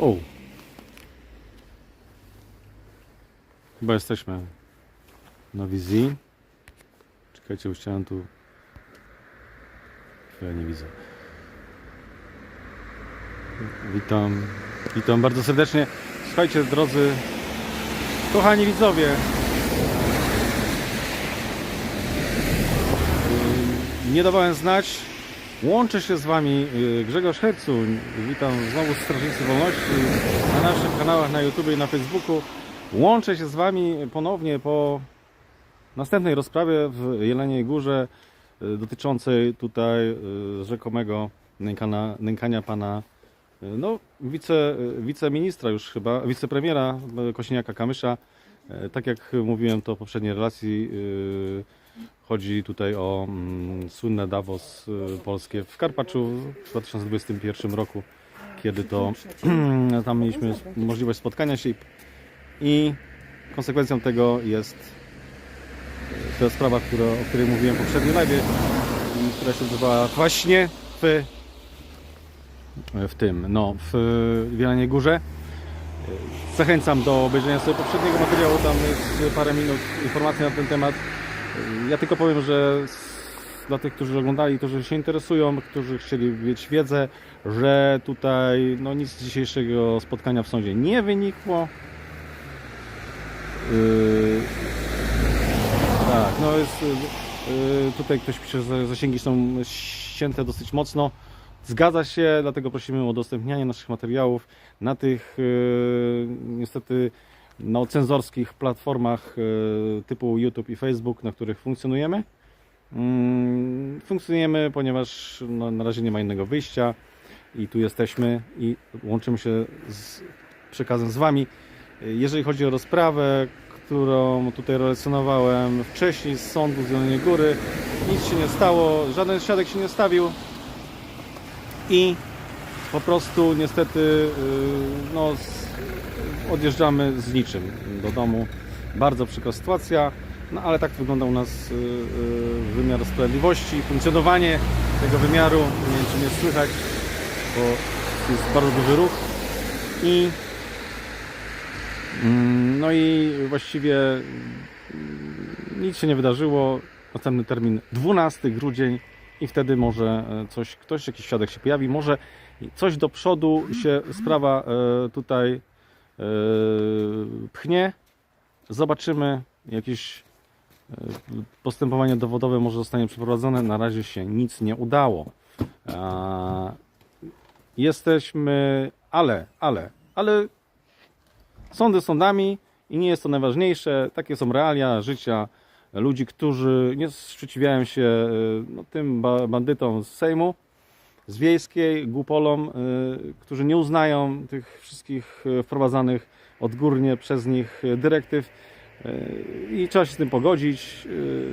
O! Chyba jesteśmy na wizji. Czekajcie, bo chciałem tu... Ja nie widzę. Witam. Witam bardzo serdecznie. Słuchajcie, drodzy kochani widzowie. Nie dawałem znać. Łączę się z Wami yy, Grzegorz Hercuń. Witam znowu Strażnicy Wolności na naszych kanałach na YouTube i na Facebooku. Łączę się z Wami ponownie po następnej rozprawie w Jeleniej Górze yy, dotyczącej tutaj yy, rzekomego nękana, nękania pana no, wice, wiceministra już chyba, wicepremiera Kośniaka-Kamysza. Tak jak mówiłem to w poprzedniej relacji, Chodzi tutaj o mm, słynne Davos y, polskie w Karpaczu w 2021 roku, kiedy to tam mieliśmy możliwość spotkania się i, i konsekwencją tego jest y, ta sprawa, która, o której mówiłem w poprzednim live, która się odbywała właśnie w, w tym, no, w Wielanie Górze. Zachęcam do obejrzenia sobie poprzedniego materiału, tam jest parę minut informacji na ten temat. Ja tylko powiem, że dla tych, którzy oglądali, którzy się interesują, którzy chcieli mieć wiedzę, że tutaj no, nic z dzisiejszego spotkania w sądzie nie wynikło. Yy, tak, no jest. Yy, tutaj ktoś pisze, że zasięgi są ścięte dosyć mocno. Zgadza się, dlatego prosimy o udostępnianie naszych materiałów na tych yy, niestety no, cenzorskich platformach yy, typu YouTube i Facebook, na których funkcjonujemy. Mm, Funkcjonujemy, ponieważ no, na razie nie ma innego wyjścia i tu jesteśmy i łączymy się z przekazem z Wami. Jeżeli chodzi o rozprawę, którą tutaj relacjonowałem wcześniej z sądu z Jeleniej Góry, nic się nie stało, żaden świadek się nie stawił i po prostu niestety yy, no, odjeżdżamy z niczym do domu. Bardzo przykra sytuacja, no ale tak wygląda u nas yy, yy, wymiar sprawiedliwości, funkcjonowanie tego wymiaru. Nie wiem, czy mnie słychać, bo jest bardzo duży ruch i mm, no i właściwie mm, nic się nie wydarzyło. Następny termin 12 grudzień i wtedy może e, coś, ktoś, jakiś świadek się pojawi, może coś do przodu się sprawa e, tutaj pchnie. Zobaczymy, jakieś e, postępowanie dowodowe może zostanie przeprowadzone. Na razie się nic nie udało. Jesteśmy, ale, ale, ale sądy sądami i nie jest to najważniejsze. Takie są realia życia ludzi, którzy nie sprzeciwiają się e, no, tym ba- bandytom z Sejmu, z wiejskiej, głupolom, e, którzy nie uznają tych wszystkich e, wprowadzanych odgórnie przez nich e, dyrektyw i trzeba się z tym pogodzić.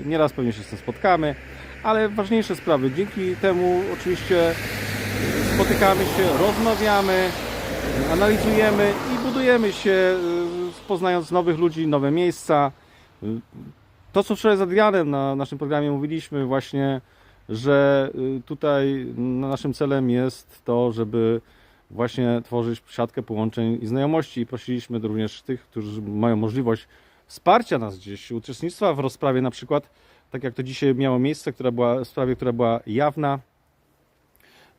Nieraz pewnie się z tym spotkamy, ale ważniejsze sprawy. Dzięki temu oczywiście spotykamy się, rozmawiamy, analizujemy i budujemy się, y, poznając nowych ludzi, nowe miejsca. Y, To, co wczoraj z Adrianem na naszym programie mówiliśmy właśnie, że y, tutaj naszym celem jest to, żeby właśnie tworzyć siatkę połączeń i znajomości. I prosiliśmy również tych, którzy mają możliwość wsparcia nas gdzieś, uczestnictwa w rozprawie. Na przykład, tak jak to dzisiaj miało miejsce, która była, w sprawie, która była jawna,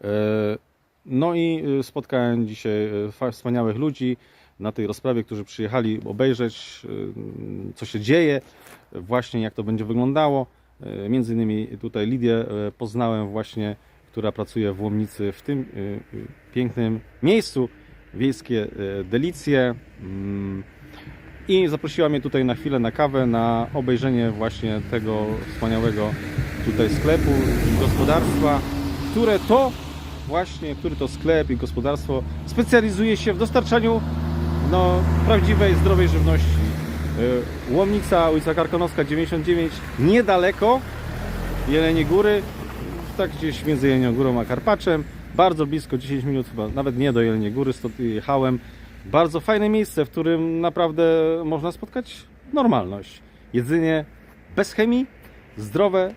E, No i y, spotkałem dzisiaj y, wspaniałych ludzi na tej rozprawie, którzy przyjechali obejrzeć, co się dzieje, właśnie jak to będzie wyglądało. E, Między innymi tutaj Lidię e, poznałem właśnie, która pracuje w Łomnicy w tym y, pięknym miejscu, wiejskie e, delicje. Mm, I zaprosiła mnie tutaj na chwilę na kawę, na obejrzenie właśnie tego wspaniałego tutaj sklepu i gospodarstwa, które to właśnie, który to sklep i gospodarstwo specjalizuje się w dostarczaniu no, prawdziwej, zdrowej żywności. Y, Łomnica, ulica Karkonoska 99, niedaleko Jeleniej Góry, tak gdzieś między Jelenią Górą a Karpaczem, bardzo blisko, 10 minut chyba, nawet nie do Jeleniej Góry, stąd jechałem. Bardzo fajne miejsce, w którym naprawdę można spotkać normalność. Jedzenie bez chemii, zdrowe,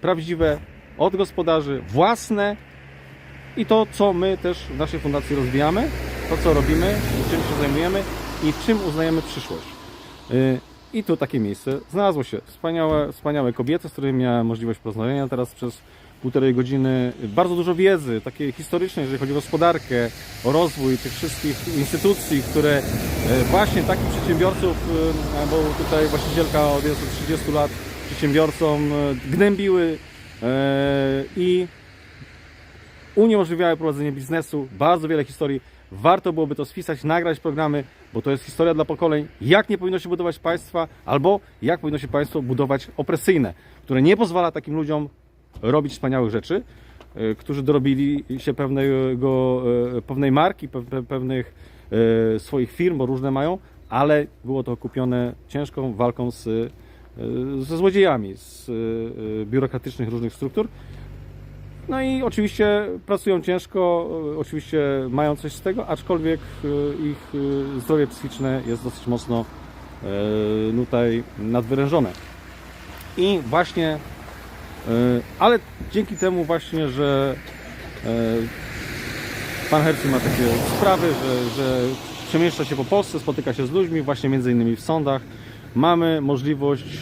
prawdziwe, od gospodarzy, własne i to, co my też w naszej fundacji rozwijamy. to co robimy, czym się zajmujemy i czym uznajemy przyszłość. Y, I tu takie miejsce znalazło się. Wspaniałe, wspaniałe kobiety, z którymi miałem możliwość porozmawiania teraz przez półtorej godziny. Bardzo dużo wiedzy, takiej historycznej, jeżeli chodzi o gospodarkę, o rozwój tych wszystkich instytucji, które e, właśnie takich przedsiębiorców, e, bo tutaj właścicielka od jest od 30 lat przedsiębiorcom e, gnębiły i uniemożliwiały prowadzenie biznesu. Bardzo wiele historii. Warto byłoby to spisać, nagrać programy, bo to jest historia dla pokoleń, jak nie powinno się budować państwa, albo jak powinno się państwo budować opresyjne, które nie pozwala takim ludziom robić wspaniałych rzeczy, e, którzy dorobili się pewnego, e, pewnej marki, pe- pe- pewnych e, swoich firm, bo różne mają, ale było to kupione ciężką walką z, ze złodziejami, z biurokratycznych różnych struktur. No i oczywiście pracują ciężko, e, oczywiście mają coś z tego, aczkolwiek e, ich e, zdrowie psychiczne jest dosyć mocno tutaj nadwyrężone. I właśnie, ale dzięki temu właśnie, że pan Hercy ma takie sprawy, że, że przemieszcza się po Polsce, spotyka się z ludźmi, właśnie między innymi w sądach, mamy możliwość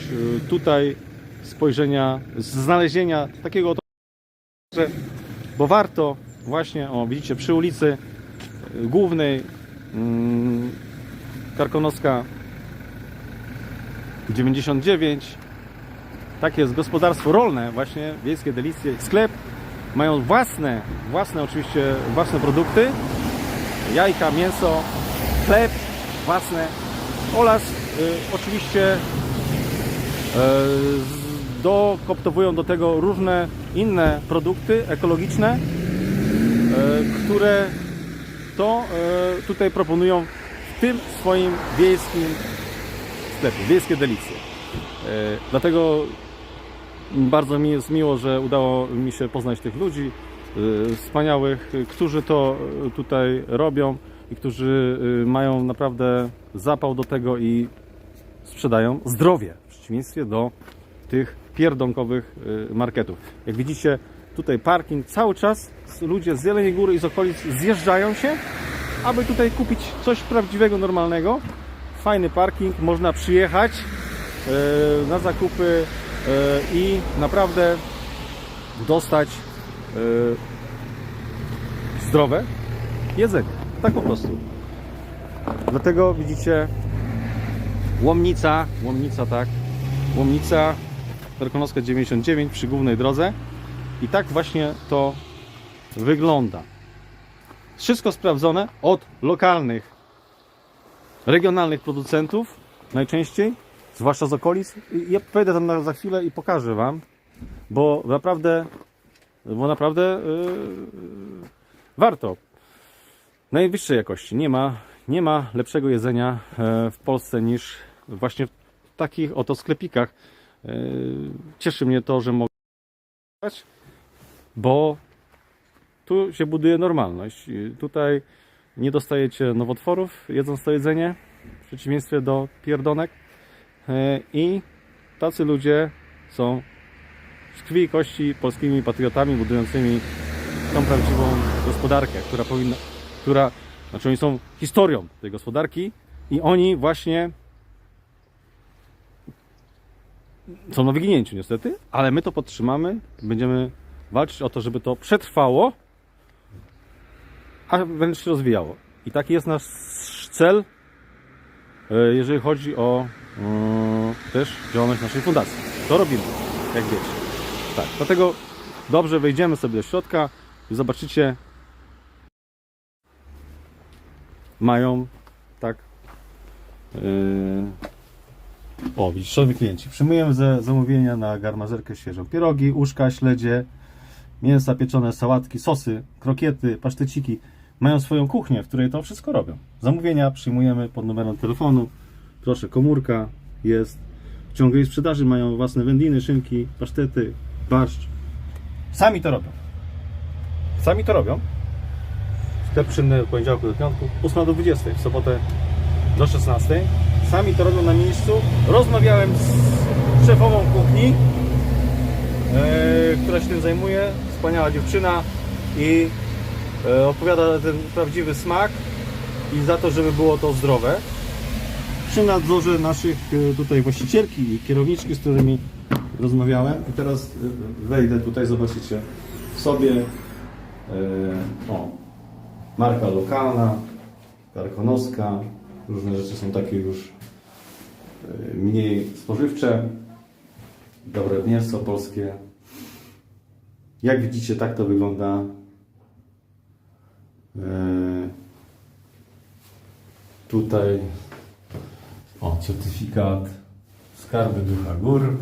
tutaj spojrzenia, znalezienia takiego oto bo warto właśnie, o widzicie, przy ulicy y, głównej mm, Karkonoska 99 tak jest gospodarstwo rolne właśnie, wiejskie delicje, sklep. Mają własne, własne oczywiście, własne produkty. Jajka, mięso, chleb własne. Oraz y, oczywiście z- dokoptowują do tego różne inne produkty ekologiczne, e, które to e, tutaj proponują w tym swoim wiejskim sklepie, wiejskie delicje. E, Dlatego bardzo mi jest miło, że udało mi się poznać tych ludzi wspaniałych, którzy to tutaj robią i którzy mają naprawdę zapał do tego i sprzedają zdrowie w przeciwieństwie do tych pierdonkowych y, marketów. Jak widzicie, tutaj parking cały czas, ludzie z Jeleniej Góry i z okolic zjeżdżają się, aby tutaj kupić coś prawdziwego, normalnego. Fajny parking, można przyjechać y, na zakupy y, i naprawdę dostać zdrowe jedzenie. Tak po prostu. Dlatego widzicie Łomnica, Łomnica tak, Łomnica, Tarkonoska 99 przy głównej drodze i tak właśnie to wygląda. Wszystko sprawdzone od lokalnych, regionalnych producentów najczęściej, zwłaszcza z okolic. I ja wejdę tam za chwilę i pokażę Wam, bo naprawdę, bo naprawdę yy, warto. Najwyższej jakości. Nie ma, nie ma lepszego jedzenia e, w Polsce niż właśnie w takich oto sklepikach. E, Cieszy mnie to, że mogę, bo tu się buduje normalność. Tutaj nie dostajecie nowotworów jedząc to jedzenie, w przeciwieństwie do pierdonek. E, I tacy ludzie są z krwi i kości polskimi patriotami budującymi tą prawdziwą gospodarkę, która powinna, która, znaczy oni są historią tej gospodarki i oni właśnie są na wyginięciu niestety, ale my to podtrzymamy, będziemy walczyć o to, żeby to przetrwało, a wręcz się rozwijało. I taki jest nasz cel, e, jeżeli chodzi o e, też działalność naszej fundacji. To robimy, jak wiecie. Tak, dlatego dobrze wejdziemy sobie do środka i zobaczycie, mają tak yy... o widzisz, szanowni klienci przyjmujemy ze zamówienia na garmazerkę świeżą pierogi, uszka, śledzie mięsa pieczone, sałatki, sosy, krokiety, paszteciki. Mają swoją kuchnię, w której to wszystko robią. Zamówienia przyjmujemy pod numerem telefonu. Proszę, komórka jest w ciągłej sprzedaży mają własne wędliny, szynki, pasztety, barszcz. Sami to robią. Sami to robią. Sklep czynny od poniedziałku do piątku, 8 do 20, w sobotę do 16. Sami to robią na miejscu. Rozmawiałem z szefową kuchni, e, która się tym zajmuje. Wspaniała dziewczyna i e, odpowiada za ten prawdziwy smak. i za to, żeby było to zdrowe. Przy nadzorze naszych e, tutaj właścicielki i kierowniczki, z którymi rozmawiałem. I teraz wejdę tutaj, zobaczycie sobie o, marka lokalna, karkonoska, różne rzeczy są takie już mniej spożywcze, dobre mięso polskie. Jak widzicie, tak to wygląda. E, Tutaj o, certyfikat Skarby Ducha Gór.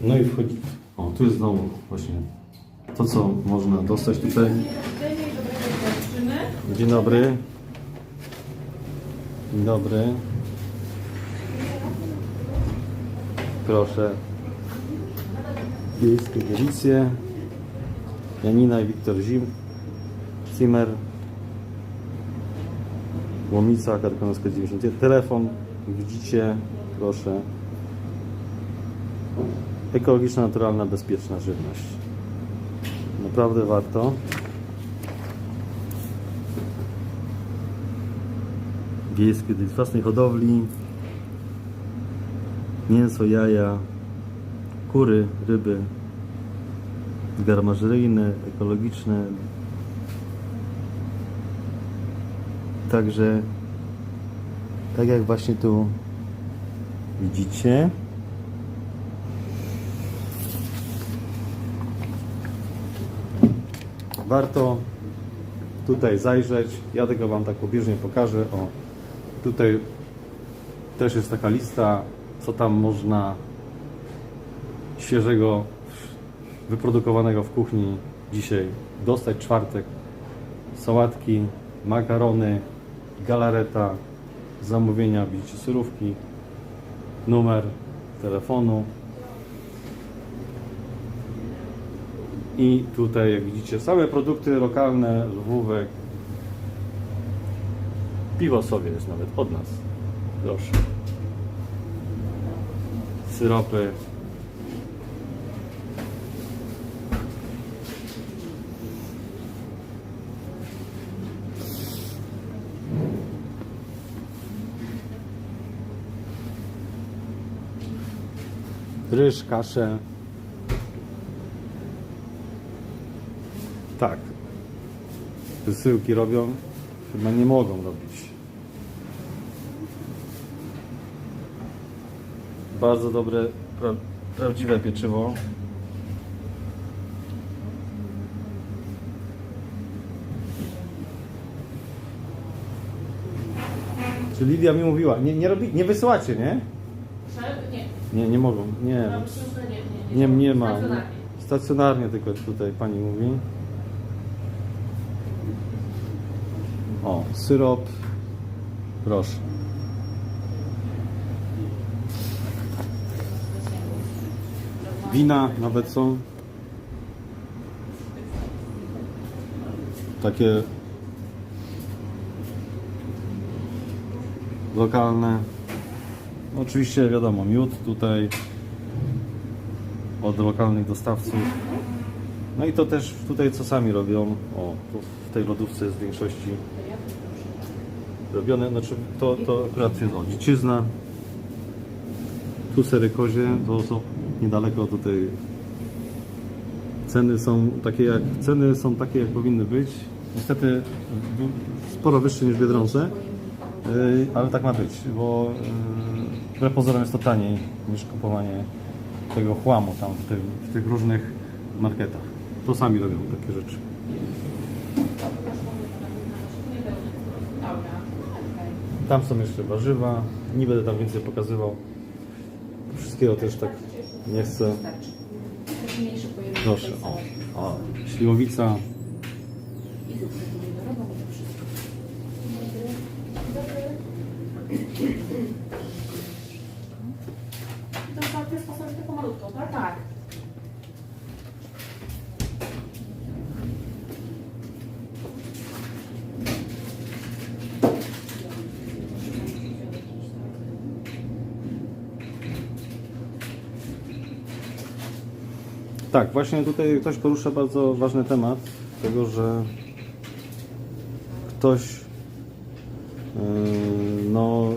No i wchodzi. O, tu jest znowu właśnie to, co można dostać tutaj. Dzień dobry. Dzień dobry. Proszę. Wiejskie delicje. Janina i Wiktor Zim. Zimmer. Łomica, Karkonoska 91. Telefon, widzicie, proszę. Ekologiczna, naturalna, bezpieczna żywność. Naprawdę warto. Wiejskie z własnej hodowli. Mięso, jaja, kury, ryby, garmażeryjne, ekologiczne, Także tak jak właśnie tu widzicie. Warto tutaj zajrzeć. Ja tego Wam tak pobieżnie pokażę. O, tutaj też jest taka lista, co tam można świeżego, wyprodukowanego w kuchni dzisiaj dostać. Czwartek, sałatki, makarony, galareta, zamówienia, widzicie surówki, numer telefonu. I tutaj, jak widzicie, same produkty lokalne, lwówek. Piwo sobie jest nawet od nas. Proszę. Syropy. ryż, kaszę. Tak. Wysyłki robią? Chyba nie mogą robić. Bardzo dobre, pra, prawdziwe pieczywo. Czy Lidia mi mówiła, nie, nie, robi, nie wysyłacie, nie? Nie. Nie, nie mogą, nie. Że nie, nie, ma. Stacjonarnie tylko tutaj pani mówi. O, syrop. Proszę. Wina nawet są. Takie lokalne. Oczywiście wiadomo, miód tutaj od lokalnych dostawców. No i to też tutaj co sami robią. O, w tej lodówce jest w większości robione. Znaczy to, to akurat jest o, dziczyzna. Tu sery kozie, to są niedaleko tutaj. Ceny są takie jak ceny są takie jak powinny być. Niestety sporo wyższe niż w Biedronce. Yy, ale tak ma być, bo yy, wbrew pozorom jest to taniej niż kupowanie tego chłamu tam w, tym, w tych różnych marketach. To sami robią takie rzeczy. Tam są jeszcze warzywa. Nie będę tam więcej pokazywał. Wszystkiego też tak nie chcę. Proszę. O, o śliwowica. I zupkę pomidorową, i to wszystko. To są te sposoby taką malutką, tak? Tak. Tak, właśnie tutaj ktoś porusza bardzo ważny temat tego, że ktoś yy, no,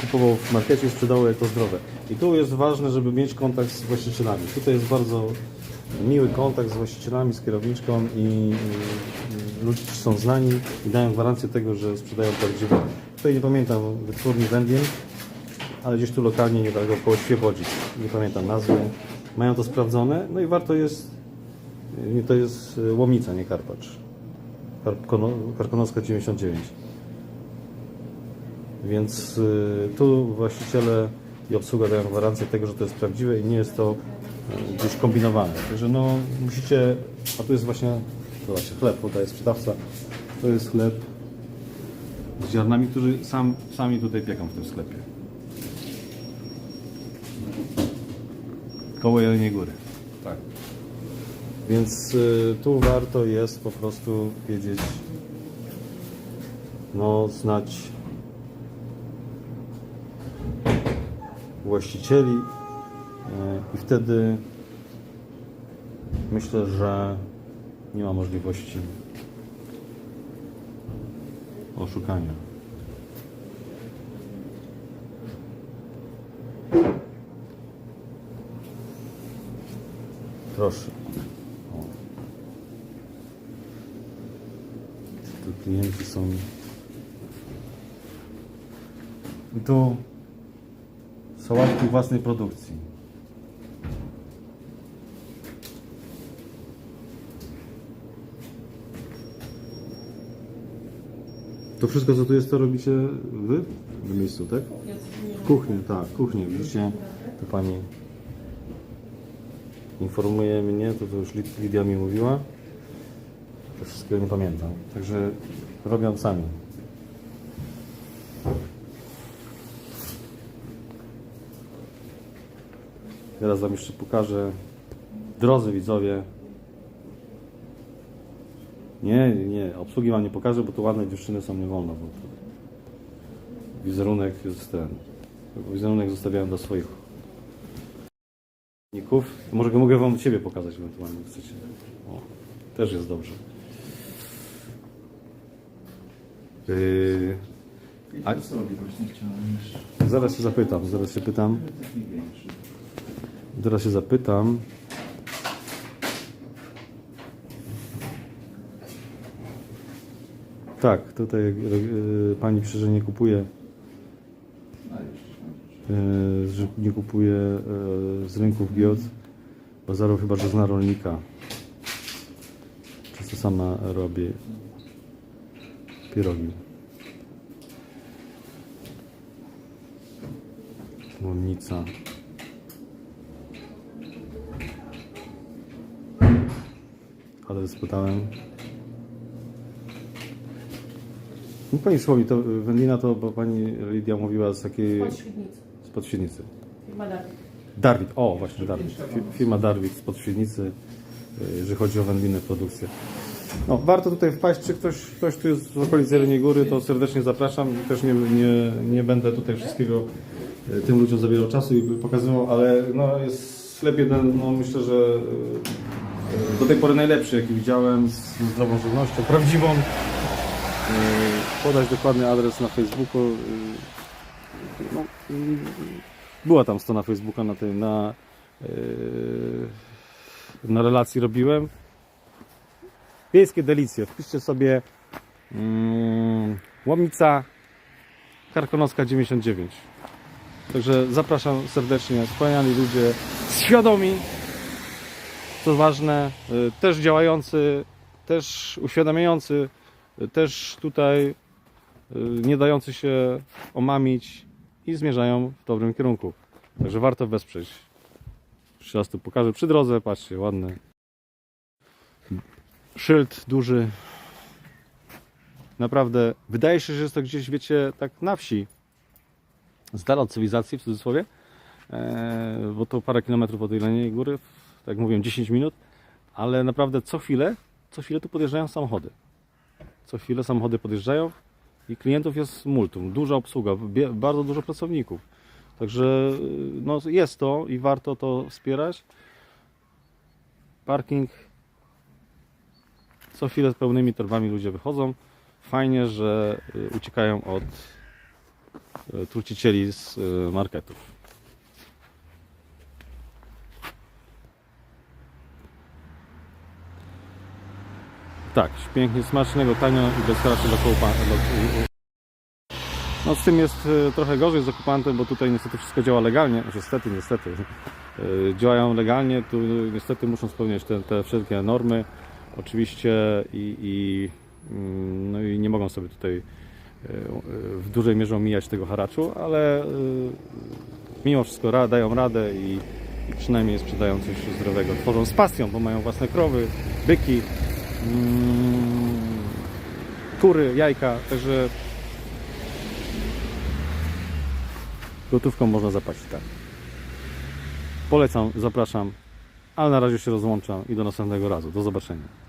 kupował w markecie i sprzedawał jako zdrowe. I tu jest ważne, żeby mieć kontakt z właścicielami. Tutaj jest bardzo miły kontakt z właścicielami, z kierowniczką i yy, ludzie są znani i dają gwarancję tego, że sprzedają prawdziwe. Tutaj nie pamiętam wytwórni Wędlin, ale gdzieś tu lokalnie niedaleko koło Świebodzic. Nie pamiętam nazwy. Mają to sprawdzone, no i warto jest, to jest yy, Łomnica, nie Karpacz. Karkono, Karkonoska 99. Więc y, tu właściciele i obsługa dają gwarancję tego, że to jest prawdziwe i nie jest to y, gdzieś kombinowane. Także no musicie, a tu jest właśnie, właśnie chleb, podaje sprzedawca, to jest chleb z ziarnami, którzy sam, sami tutaj pieką w tym sklepie. Koło Jeleniej Góry. Tak. Więc y, tu warto jest po prostu wiedzieć, no znać właścicieli y, i wtedy myślę, że nie ma możliwości oszukania. Proszę. Tu klienci są. I tu sałatki własnej produkcji. To wszystko, co tu jest, to robicie wy w miejscu, tak? Kuchnię, tak, kuchnię. Widzicie, to pani informuje mnie, to, to już Lid- Lidia mi mówiła. To wszystkiego nie pamiętam. Także robią sami. Teraz Wam jeszcze pokażę. Drodzy widzowie. Nie, nie, obsługi Wam nie pokażę, bo tu ładne dziewczyny są nie wolno. Bo to wizerunek jest ten. Wizerunek zostawiałem dla swoich Może mogę wam ciebie pokazać ewentualnie, chcecie. O, też jest dobrze. Yy, A zaraz się zapytam, zaraz się pytam. Zaraz się zapytam. Tak, tutaj yy, pani pisze, nie kupuje, że nie kupuje yy, z rynków giot, bazarów chyba, że zna rolnika. Często sama robi pierogi. Łomnica. Ale spytałem. No pani Słowi, to y, wędlina to, bo pani Lidia mówiła z takiej. Z podświetnicy. Firma. Darwit, o właśnie Darwit. Fi- Firma Darwit z podświetnicy, y, jeżeli chodzi o wędlinę produkcję. No, warto tutaj wpaść, czy ktoś, ktoś tu jest z okolicy Jeleniej Góry, to serdecznie zapraszam. Też nie, nie, nie będę tutaj wszystkiego y, tym ludziom zabierał czasu i pokazywał, ale no, jest sklep jeden, no myślę, że y, do tej pory najlepszy, jaki widziałem, z zdrową żywnością, prawdziwą. Podać dokładny adres na Facebooku. No, y, była tam strona Facebooka na tej, na, yy, na relacji robiłem. Wiejskie delicje. Wpiszcie sobie mm, Łomnica Karkonoska 99. Także zapraszam serdecznie. Wspaniali ludzie, świadomi, co ważne, yy, też działający, też uświadamiający, yy, też tutaj yy, nie dający się omamić i zmierzają w dobrym kierunku. Także warto wesprzeć. Jeszcze raz tu pokażę przy drodze, patrzcie, ładny. Szyld duży. Naprawdę, wydaje się, że jest to gdzieś, wiecie, tak na wsi. Z dala od cywilizacji, w cudzysłowie. Eee, bo to parę kilometrów od Jeleniej Góry, tak jak mówiłem, 10 minut. Ale naprawdę co chwilę, co chwilę tu podjeżdżają samochody. Co chwilę samochody podjeżdżają i klientów jest multum, duża obsługa, bardzo dużo pracowników. Także y, no, jest to i warto to wspierać. Parking. Co chwilę z pełnymi torbami ludzie wychodzą. fajnie, że y, uciekają od y, trucicieli z marketów. Tak, pięknie, smacznego, tanio i bez haraczy dla no z tym jest y, trochę gorzej z okupantem, bo tutaj niestety wszystko działa legalnie. Znaczy, Niestety, niestety. Y, Działają legalnie, tu niestety muszą spełniać te, te wszelkie normy. Oczywiście i, i, mm, no i nie mogą sobie tutaj y, w dużej mierze omijać tego haraczu, ale mimo wszystko dają radę i, i przynajmniej sprzedają coś zdrowego. Tworzą z pasją, bo mają własne krowy, byki, kury, jajka, także gotówką można zapłacić tak. Polecam, zapraszam, ale na razie się rozłączam i do następnego razu. Do zobaczenia.